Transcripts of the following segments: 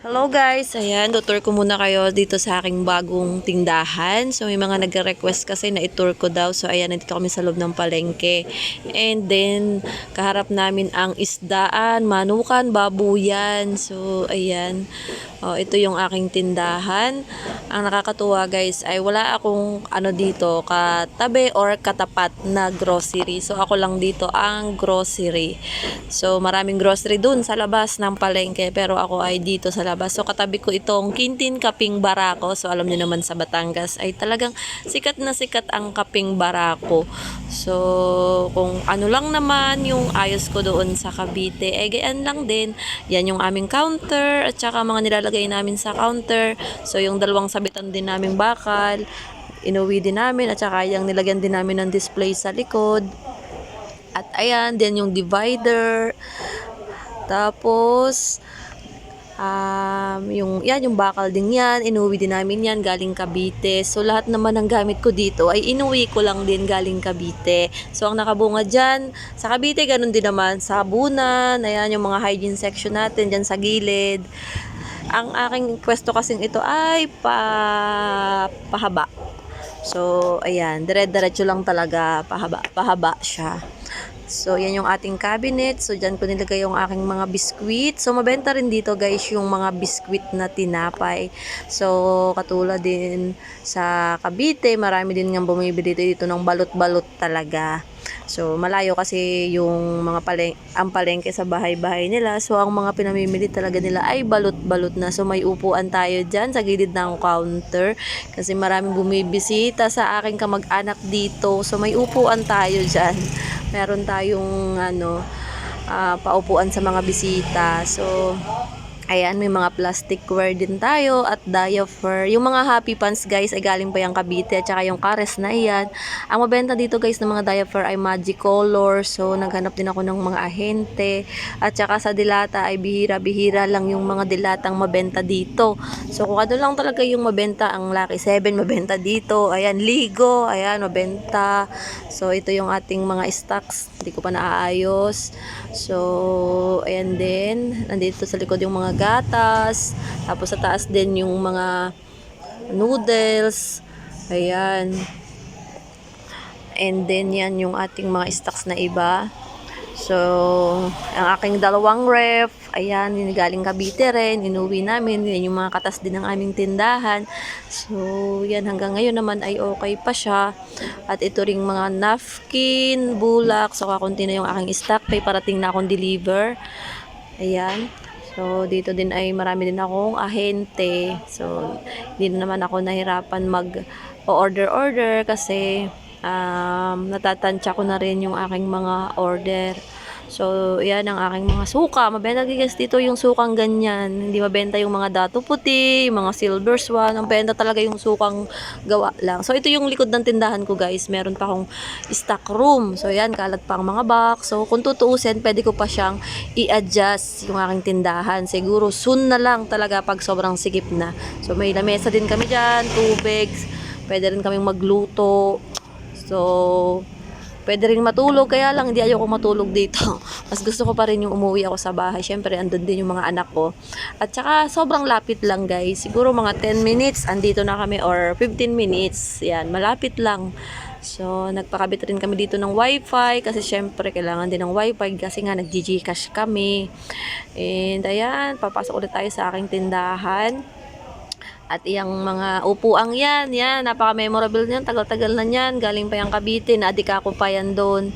Hello guys, ayan, tutur ko muna kayo dito sa aking bagong tindahan. So may mga nagre-request kasi na itur ko daw. So ayan, nandito kami sa loob ng palengke. And then, kaharap namin ang isdaan, manukan, babuyan. So ayan, oh, ito yung aking tindahan. Ang nakakatuwa guys ay wala akong ano dito, katabi or katapat na grocery. So ako lang dito ang grocery. So maraming grocery dun sa labas ng palengke pero ako ay dito sa labas. So katabi ko itong Kintin Kaping Barako. So alam niyo naman sa Batangas ay talagang sikat na sikat ang Kaping Barako. So kung ano lang naman yung ayos ko doon sa Cavite, eh gayan lang din. Yan yung aming counter at saka mga nilalagay namin sa counter. So yung dalawang sabitan din naming bakal, inuwi din namin at saka yung nilagyan din namin ng display sa likod. At ayan, din yung divider. Tapos, um, yung, yan, yung bakal din yan. Inuwi din namin yan galing Cavite. So, lahat naman ng gamit ko dito ay inuwi ko lang din galing Cavite. So, ang nakabunga dyan, sa Cavite, ganun din naman. Sa Habunan, ayan, yung mga hygiene section natin dyan sa gilid. Ang aking pwesto kasing ito ay pa, pahaba. So, ayan, dire-diretso lang talaga, pahaba, pahaba siya. So, yan yung ating cabinet. So, dyan ko nilagay yung aking mga biskwit. So, mabenta rin dito guys yung mga biskwit na tinapay. So, katulad din sa Cavite, marami din nga bumibili dito ng balot-balot talaga. So, malayo kasi yung mga paleng ang palengke sa bahay-bahay nila. So, ang mga pinamimili talaga nila ay balot-balot na. So, may upuan tayo dyan sa gilid ng counter. Kasi maraming bumibisita sa aking kamag-anak dito. So, may upuan tayo dyan. Meron tayong ano, ah, paupuan sa mga bisita. So, Ayan, may mga plastic ware din tayo at diaper. Yung mga happy pants guys ay galing pa yung Cavite at saka yung Kares na iyan. Ang mabenta dito guys ng mga diaper ay Magic Color. So, naghanap din ako ng mga ahente. At saka sa dilata ay bihira-bihira lang yung mga dilatang mabenta dito. So, kung ano lang talaga yung mabenta, ang Lucky 7 mabenta dito. Ayan, Ligo, ayan, mabenta. So, ito yung ating mga stocks. Hindi ko pa naaayos. So, ayan din. Nandito sa likod yung mga gatas. Tapos sa taas din yung mga noodles. Ayan. And then yan yung ating mga stocks na iba. So, ang aking dalawang ref, ayan, galing Cavite rin, inuwi namin, yan yung mga katas din ng aming tindahan. So, yan hanggang ngayon naman ay okay pa siya. At ito ring mga napkin, bulak, so kakunti na yung aking stock, may parating na akong deliver. Ayan. So, dito din ay marami din akong ahente. So, hindi na naman ako nahirapan mag-order-order kasi um, natatansya ko na rin yung aking mga order. So, yan ang aking mga suka. Mabenta guys dito yung sukang ganyan. Hindi mabenta yung mga dato puti, yung mga silver swan. Ang benta talaga yung sukang gawa lang. So, ito yung likod ng tindahan ko guys. Meron pa akong stock room. So, yan, kalat pa ang mga box. So, kung tutuusin, pwede ko pa siyang i-adjust yung aking tindahan. Siguro, soon na lang talaga pag sobrang sigip na. So, may lamesa din kami dyan, tubig. Pwede rin kaming magluto. So, pwede rin matulog. Kaya lang, hindi ayoko matulog dito. Mas gusto ko pa rin yung umuwi ako sa bahay. Siyempre, andun din yung mga anak ko. At saka, sobrang lapit lang guys. Siguro mga 10 minutes, andito na kami. Or 15 minutes. Yan, malapit lang. So, nagpakabit rin kami dito ng wifi. Kasi syempre, kailangan din ng wifi. Kasi nga, nag-gcash kami. And, ayan, papasok ulit tayo sa aking tindahan. At iyang mga upuang yan, yan, napaka-memorable niyan, tagal-tagal na yan, galing pa yung Cavite, na-adika ko pa yan doon.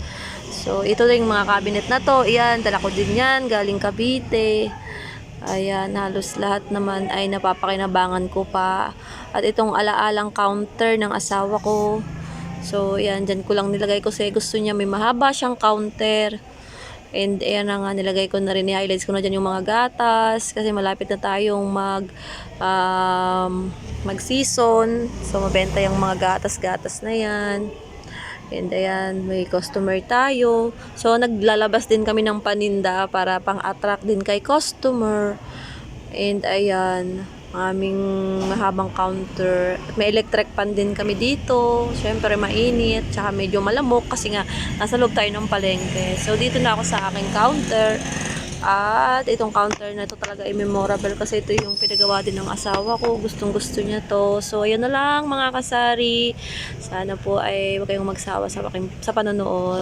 So, ito rin mga cabinet na to, yan, dala ko din yan, galing Cavite. Ayan, halos lahat naman ay napapakinabangan ko pa. At itong alaalang counter ng asawa ko. So, yan, dyan ko lang nilagay ko kasi gusto niya may mahaba siyang counter. And ayan na nga, nilagay ko na rin, i-highlights ko na dyan yung mga gatas kasi malapit na tayong mag um, mag-season. So, mabenta yung mga gatas-gatas na yan. And ayan, may customer tayo. So, naglalabas din kami ng paninda para pang-attract din kay customer. And ayan, aming mahabang counter. May electric pan din kami dito. Siyempre mainit, tsaka medyo malamok kasi nga nasa loob tayo ng palengke. So dito na ako sa aking counter. At itong counter na ito talaga ay memorable kasi ito yung pinagawa din ng asawa ko. Gustong gusto niya to. So, ayan na lang mga kasari. Sana po ay huwag kayong magsawa sa, aking- sa panonood.